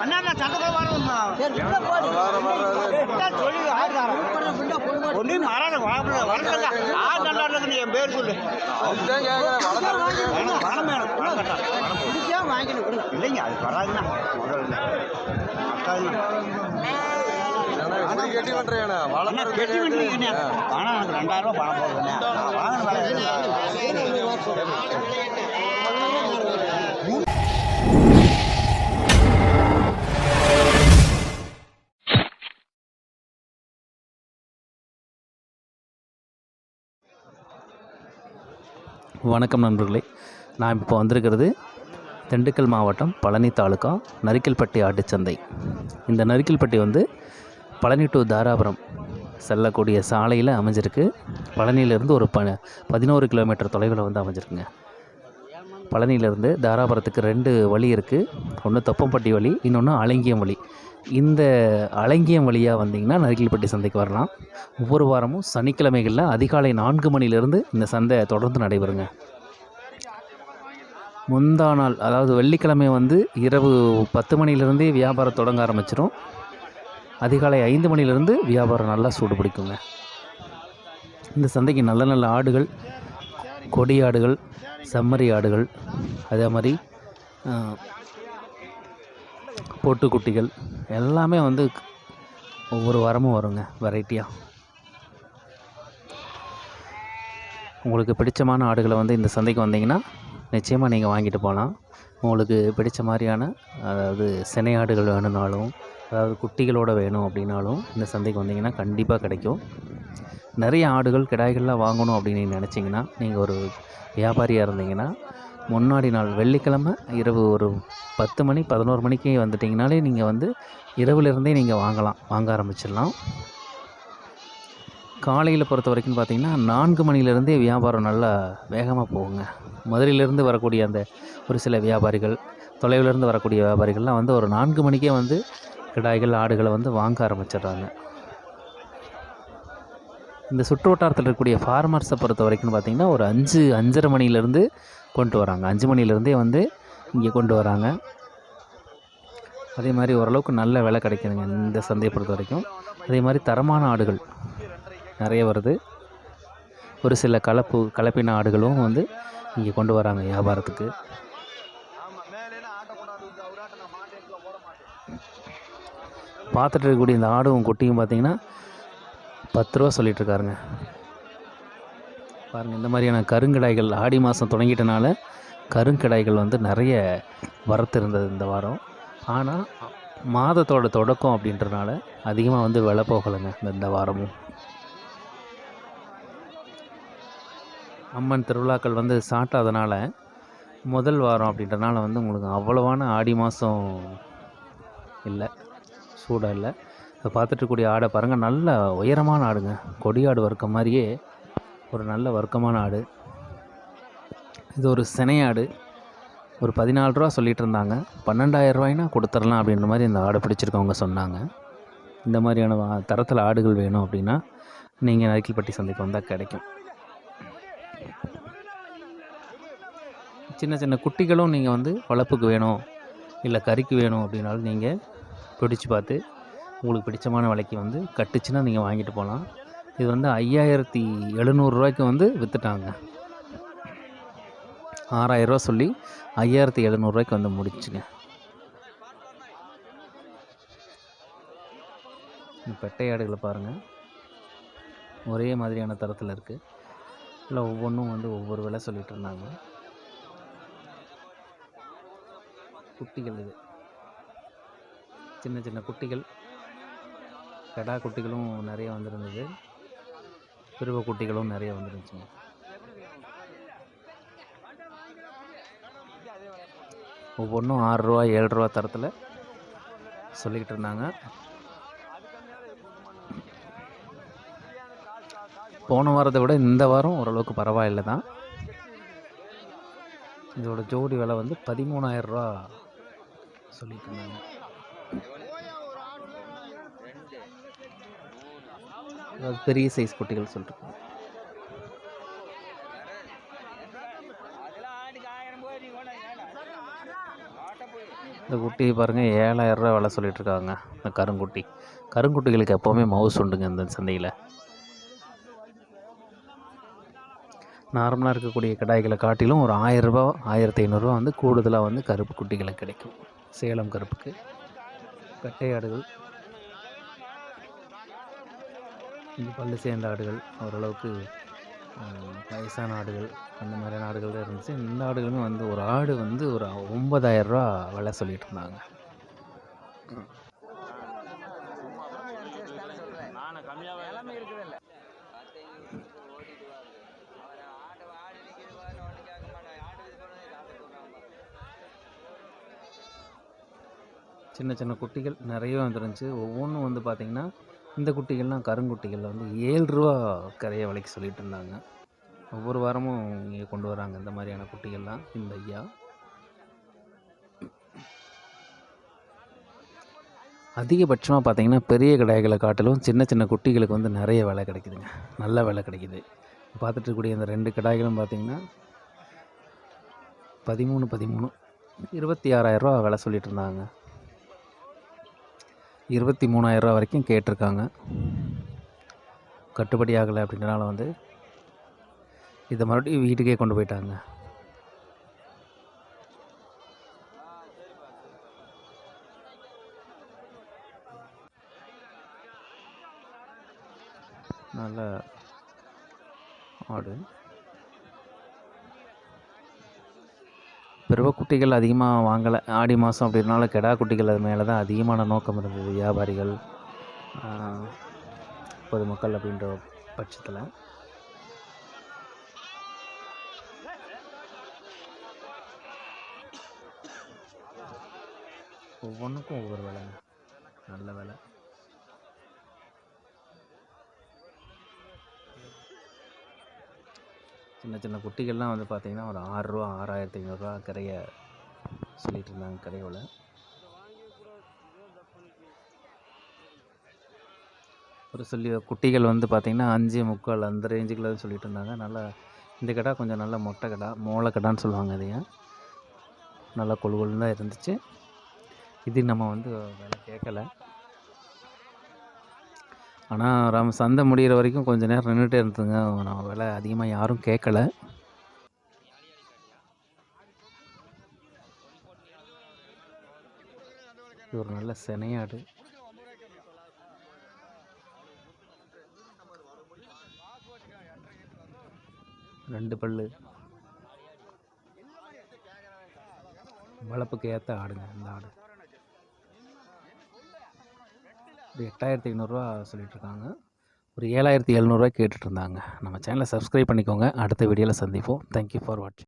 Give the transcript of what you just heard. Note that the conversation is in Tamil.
அண்ணா நான் சந்தைக்குள்ள வரணும்மா என்ன சொல்லி ஆடுறாரா ஒன்றும் வராத வரல வரல ஆறு நல்லா இருக்கு நீ என் பேர் சொல்லு. வேணும் பணம் வேணும் இல்லைங்க அது வராதுண்ணா. முதல்ல. கெட்டி கெட்டி எனக்கு ரெண்டாயிரம் ரூபா பணம் போடுறேண்ணே நான் வாங்கின வணக்கம் நண்பர்களே. நான் இப்போ வந்திருக்கிறது திண்டுக்கல் மாவட்டம் பழனி தாலுக்கா நரிக்கல்பட்டி ஆட்டுச்சந்தை. இந்த நரிக்கல்பட்டி வந்து பழனி டு தாராபுரம் செல்லக்கூடிய சாலையில் அமைஞ்சிருக்கு. பழனியிலேருந்து ஒரு ப பதினோரு கிலோமீட்டர் தொலைவில் வந்து அமைஞ்சிருக்குங்க. பழனியிலேருந்து தாராபுரத்துக்கு ரெண்டு வழி இருக்குது ஒன்று தொப்பம்பட்டி வழி இன்னொன்று அலங்கியம் வழி. இந்த அலங்கியம் வழியாக வந்தீங்கன்னா நரிக்கல்பட்டி சந்தைக்கு வரலாம். ஒவ்வொரு வாரமும் சனிக்கிழமைகளில் அதிகாலை நான்கு மணிலேருந்து இந்த சந்தை தொடர்ந்து நடைபெறுங்க. முந்தா நாள் அதாவது வெள்ளிக்கிழமை வந்து இரவு பத்து மணிலேருந்தே வியாபாரம் தொடங்க ஆரம்பிச்சிடும் அதிகாலை ஐந்து மணிலேருந்து வியாபாரம் நல்லா சூடு பிடிக்குங்க. இந்த சந்தைக்கு நல்ல நல்ல ஆடுகள் கொடி ஆடுகள் செம்மறி ஆடுகள் அதே மாதிரி பொட்டுக்குட்டிகள் எல்லாமே வந்து ஒவ்வொரு வாரமும் வருங்க வெரைட்டியாக உங்களுக்கு பிடிச்சமான ஆடுகளை வந்து இந்த சந்தைக்கு வந்தீங்கன்னா நிச்சயமாக நீங்கள் வாங்கிட்டு போகலாம். உங்களுக்கு பிடிச்ச மாதிரியான அதாவது சினை ஆடுகள் வேணும்னாலும் அதாவது குட்டிகளோட வேணும் அப்படின்னாலும் இந்த சந்தைக்கு வந்தீங்கன்னா கண்டிப்பாக கிடைக்கும். நிறைய ஆடுகள் கிடாய்கள்லாம் வாங்கணும் அப்படின்னு நீங்கள் நினச்சிங்கன்னா நீங்கள் ஒரு வியாபாரியாக இருந்தீங்கன்னா முன்னாடி நாள் வெள்ளிக்கிழமை இரவு ஒரு பத்து மணி பதினோரு மணிக்கு வந்துட்டிங்கனாலே நீங்கள் வந்து இரவுலேருந்தே நீங்கள் வாங்கலாம். வாங்க ஆரம்பிச்சிடலாம். காலையில் பொறுத்த வரைக்கும் பார்த்திங்கன்னா நான்கு மணிலேருந்தே வியாபாரம் நல்லா வேகமாக போகுங்க. மதுரையிலேருந்து வரக்கூடிய அந்த ஒரு சில வியாபாரிகள் தொலைவிலேருந்து வரக்கூடிய வியாபாரிகள்லாம் வந்து ஒரு நான்கு மணிக்கே வந்து கிடாய்கள் ஆடுகளை வந்து வாங்க ஆரம்பிச்சிடுறாங்க. இந்த சுற்று வட்டாரத்தில் இருக்கக்கூடிய ஃபார்மர்ஸை பொறுத்த வரைக்கும் பார்த்திங்கன்னா ஒரு அஞ்சு அஞ்சரை மணிலேருந்து கொண்டு வராங்க. அஞ்சு மணிலேருந்தே வந்து இங்கே கொண்டு வராங்க. அதே மாதிரி ஓரளவுக்கு நல்ல விலை கிடைக்குதுங்க இந்த சந்தையை பொறுத்த வரைக்கும். அதே மாதிரி தரமான ஆடுகள் நிறைய வருது. ஒரு சில கலப்பு கலப்பின ஆடுகளும் வந்து இங்கே கொண்டு வராங்க வியாபாரத்துக்கு. பார்த்துட்டு இருக்கக்கூடிய இந்த ஆடும் குட்டியும் பார்த்தீங்கன்னா பத்து ரூபா சொல்லிகிட்ருக்காருங்க பாருங்கள் இந்த மாதிரியான கருங்கடாய்கள் ஆடி மாதம் தொடங்கிட்டனால கருங்கடாய்கள் வந்து நிறைய வரத்து இருந்தது இந்த வாரம். ஆனால் மாதத்தோட தொடக்கம் அப்படின்றனால அதிகமாக வந்து விலை போகலைங்க இந்த வாரமும். அம்மன் திருவிழாக்கள் வந்து சாட்டாதனால முதல் வாரம் அப்படின்றனால வந்து உங்களுக்கு அவ்வளவான ஆடி மாதம் இல்லை சூடாக இல்லை. இதை பார்த்துட்டு இருக்கக்கூடிய ஆடை பாருங்கள் நல்ல உயரமான ஆடுங்க. கொடியாடு வர்க்கம் மாதிரியே ஒரு நல்ல வர்க்கமான ஆடு. இது ஒரு சினையாடு ஒரு பதினாலு ரூபா சொல்லிகிட்டு இருந்தாங்க பன்னெண்டாயிரம் ரூபாய்னா கொடுத்துடலாம் அப்படின்ற மாதிரி இந்த ஆடை பிடிச்சிருக்கவங்க சொன்னாங்க. இந்த மாதிரியான தரத்தில் ஆடுகள் வேணும் அப்படின்னா நீங்கள் நரிக்கல்பட்டி சந்தைக்கு வந்தால் கிடைக்கும். சின்ன சின்ன குட்டிகளும் நீங்கள் வந்து வளர்ப்புக்கு வேணும் இல்லை கறிக்கு வேணும் அப்படின்னாலும் நீங்கள் பிடிச்சி பார்த்து உங்களுக்கு பிடிச்சமான விலைக்கு வந்து கட்டுச்சுன்னா நீங்கள் வாங்கிட்டு போகலாம் இது வந்து ஐயாயிரத்தி எழுநூறுரூவாய்க்கு வந்து விற்றுட்டாங்க ஆறாயிரரூவா சொல்லி ஐயாயிரத்தி எழுநூறுவாய்க்கு வந்து முடிச்சுங்க. பெட்டையாடுகளை பெட்டை ஆடுகளை பாருங்கள் ஒரே மாதிரியான தரத்தில் இருக்குது இல்லை ஒவ்வொன்றும் வந்து ஒவ்வொரு விலை சொல்லிட்டு இருந்தாங்க. குட்டிகள் இது. சின்ன சின்ன குட்டிகள். கடா குட்டிகளும் நிறைய வந்திருந்தது. பிரிவு குட்டிகளும் நிறைய வந்துருந்துச்சுங்க. ஒவ்வொன்றும் ஆறுரூவா ஏழு ரூபா தரத்தில் சொல்லிக்கிட்டு இருந்தாங்க. போன வாரத்தை விட இந்த வாரம் ஓரளவுக்கு பரவாயில்லை தான். இதோட ஜோடி விலை வந்து பதிமூணாயிரம் ரூபா சொல்லிட்டு இருந்தாங்க. அதாவது பெரிய சைஸ் குட்டிகள் சொல்லிட்டு இந்த குட்டி பாருங்கள் ஏழாயிரரூவா விலை சொல்லிகிட்ருக்காங்க இந்த கருங்குட்டி. கருங்குட்டிகளுக்கு எப்போவுமே மவுஸ் உண்டுங்க இந்த சந்தையில். நார்மலாக இருக்கக்கூடிய கிடாய்களை காட்டிலும் ஒரு ஆயிரரூபா ஆயிரத்தி ஐநூறுரூவா வந்து கூடுதலாக வந்து கருப்பு குட்டிகளுக்கு கிடைக்கும். சேலம் கருப்புக்கு. கட்டையாடுகள். ஆடுகள் இந்த பல்லு சேர்ந்த ஆடுகள் ஓரளவுக்கு வயசான ஆடுகள் அந்த மாதிரியான ஆடுகள் தான் இருந்துச்சு. இந்த ஆடுகளுமே வந்து ஒரு ஆடு வந்து ஒரு ஒம்பதாயிரரூவா விலை சொல்லிட்டு இருந்தாங்க. சின்ன சின்ன குட்டிகள் நிறைய வந்துருந்துச்சு. ஒவ்வொன்றும் வந்து பார்த்திங்கன்னா இந்த குட்டிகள்லாம் கருங்குட்டிகளில் வந்து ஏழு ரூபா கரைய விலைக்கு சொல்லிட்டு இருந்தாங்க. ஒவ்வொரு வாரமும் இங்கே கொண்டு வராங்க இந்த மாதிரியான குட்டிகள்லாம். இந்த ஐயா. அதிகபட்சமாக பார்த்தீங்கன்னா பெரிய கடைகளை காட்டிலும் சின்ன சின்ன குட்டிகளுக்கு வந்து நிறைய விலை கிடைக்குதுங்க. நல்ல விலை கிடைக்குது. பார்த்துட்டு இருக்கக்கூடிய இந்த ரெண்டு கடாய்களும் பார்த்தீங்கன்னா பதிமூணு பதிமூணு. இருபத்தி ஆறாயிரரூவா விலை சொல்லிகிட்டு இருந்தாங்க. இருபத்தி மூணாயிரரூவா வரைக்கும் கேட்டிருக்காங்க. கட்டுப்படி ஆகலை அப்படின்றனால வந்து இதை மறுபடியும் வீட்டுக்கே கொண்டு போயிட்டாங்க. நல்ல ஆடு. ரூபா குட்டிகள் அதிகமாக வாங்கலை. ஆடி மாதம் அப்படின்றனால கெடா குட்டிகள் அது மேலே தான் அதிகமான நோக்கம் இருந்தது. வியாபாரிகள் பொதுமக்கள் அப்படின்ற பட்சத்தில். ஒவ்வொன்றுக்கும் ஒவ்வொரு விலைங்க நல்ல விலை. சின்ன சின்ன குட்டிகள்லாம் வந்து பார்த்திங்கன்னா ஒரு ஆறுரூவா ஆறாயிரத்தி ஐநூறுரூவா கரைய சொல்லிகிட்டு இருந்தாங்க கரையோவில் ஒரு சொல்லி குட்டிகள் வந்து பார்த்திங்கன்னா அஞ்சு முக்கால் அந்த ரேஞ்சுக்குள்ள சொல்லிட்டு இருந்தாங்க. நல்லா இந்த கடை கொஞ்சம் நல்ல மொட்டை கடை மோளை கடான்னு சொல்லுவாங்க அதையும் நல்லா கொழுகொழுன்னு தான் இருந்துச்சு. இது நம்ம வந்து வேலை கேட்கல. ஆனால் ரம் சந்தை முடிகிற வரைக்கும் கொஞ்சம் நேரம் நின்றுட்டே இருந்ததுங்க நான் விலை அதிகமாக யாரும் கேட்கல இது ஒரு நல்ல செனையாடு. ரெண்டு பல்லு. வளர்ப்புக்கு ஏற்ற ஆடுங்க இந்த ஆடு. ஒரு எட்டாயிரத்தி ஐநூறுரூவா சொல்லிட்டுருக்காங்க. ஒரு ஏழாயிரத்தி எழுநூறுவா கேட்டுட்ருந்தாங்க. நம்ம சேனலை சப்ஸ்கிரைப் பண்ணிக்கோங்க. அடுத்த வீடியோவில் சந்திப்போம். தேங்க்யூ ஃபார் வாட்சிங்